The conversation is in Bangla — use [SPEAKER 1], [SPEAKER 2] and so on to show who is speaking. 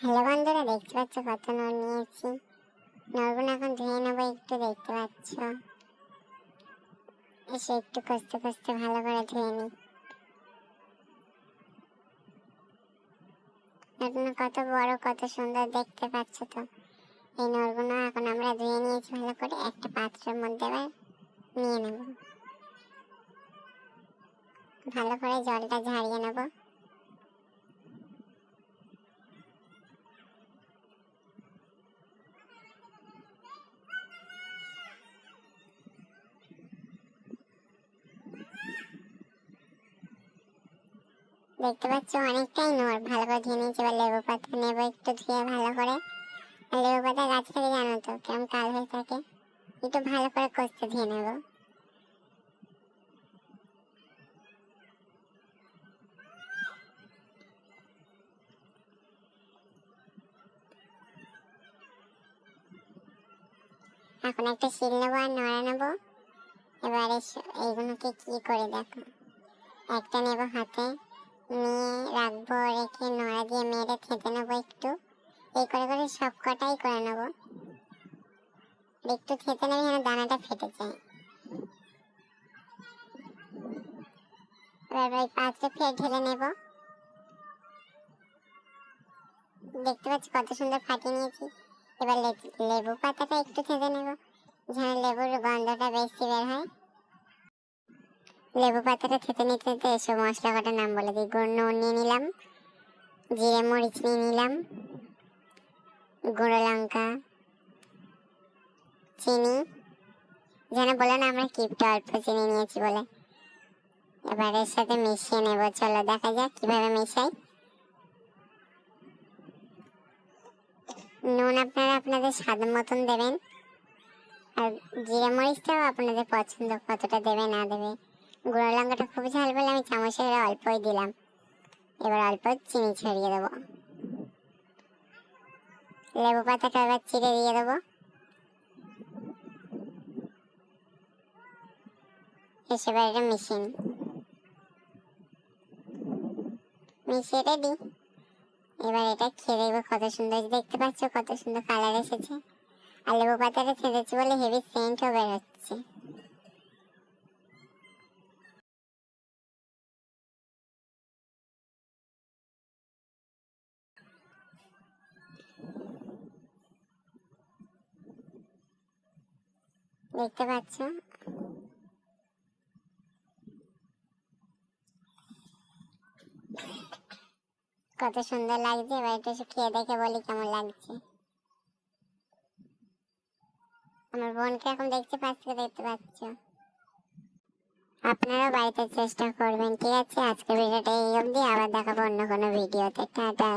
[SPEAKER 1] হ্যালো বন্ধুরা, দেখতে পাচ্ছ কত নর নিয়েছি? নরগুলো এখন, ধুয়ে নেব একটু, দেখতে পাচ্ছ? এসে একটু কষতে কষতে ভালো করে ধুয়ে নিই। নরগুলো কত বড়, কত সুন্দর দেখতে পাচ্ছ তো। এই নরগুলো এখন আমরা ধুয়ে নিয়েছি ভালো করে, একটা পাত্রের মধ্যে এবার নিয়ে নেব। ভালো করে জলটা ঝাড়িয়ে নেব। দেখতে পাচ্ছ, অনেকটাই নোর। ভালো করে ধুয়ে নিয়েছি, এবার লেবু পাতা নেব একটু ধুয়ে ভালো করে। লেবু পাতা গাছ থেকে জানো তো কেমন কাল হয়ে থাকে। একটু ভালো করে কষতে ধুয়ে নেব। এখন একটা শিল নেব আর নড়া নেব। এবারে এইগুলোকে কি করে দেখো? একটা নেব হাতে। নিয়ে রাখব, রেখে নড়া দিয়ে মেরে থেতে নেব একটু। এই করে করে সব কটাই করে নেব। একটু থেতে নেবে যেন দানাটা ফেটে যায়। এবার ওই পাত্রে ফের দেখতে পাচ্ছি কত সুন্দর ফাটিয়ে নিয়েছি। এবার লেবু পাতাটা একটু থেতে নেব। যেন লেবুর গন্ধটা বেশি বের হয়। লেবু পাতাটা খেতে নিতে নিতে এসব মশলা কটার নাম বলে দিই। গুঁড়ো, নুন নিয়ে নিলাম, জিরে, মরিচ নিয়ে নিলাম, গুঁড়ো লঙ্কা, চিনি। যেন বলে না, আমরা কিপটা অল্প চিনি নিয়েছি বলে। এবার এর সাথে মিশিয়ে নেব। চলো দেখা যাক কীভাবে মেশাই। নুন আপনারা আপনাদের স্বাদ মতন দেবেন, আর জিরে, মরিচটাও আপনাদের পছন্দ কতটা দেবে না দেবে। গুঁড়ো লঙ্কাটা খুব ঝাল বলে আমি চামচের অল্পই দিলাম। এবার অল্প চিনি ছড়িয়ে দেবো। লেবু পাতাটা এবার চিড়ে দিয়ে দেবো। এসে এবার এটা মিশিয়ে নিই মিশিয়ে রেডি এবার এটা খেয়ে দেখব কত সুন্দর দেখতে পাচ্ছ, কত সুন্দর কালার এসেছে। আর লেবু পাতাটা ছেড়েছি বলে হেভি সেন্টও বেরোচ্ছে। দেখতে পাচ্ছ? কত সুন্দর লাগছে এবার একটু খেয়ে দেখে বলি কেমন লাগছে। আমার বোনকে এখন দেখতে পাচ্ছি দেখতে পাচ্ছ। আপনারাও বাড়িতে চেষ্টা করবেন, ঠিক আছে? আজকে ভিডিওটা এই অবধি, আবার দেখাবো অন্য কোনো ভিডিওতে। টাটা।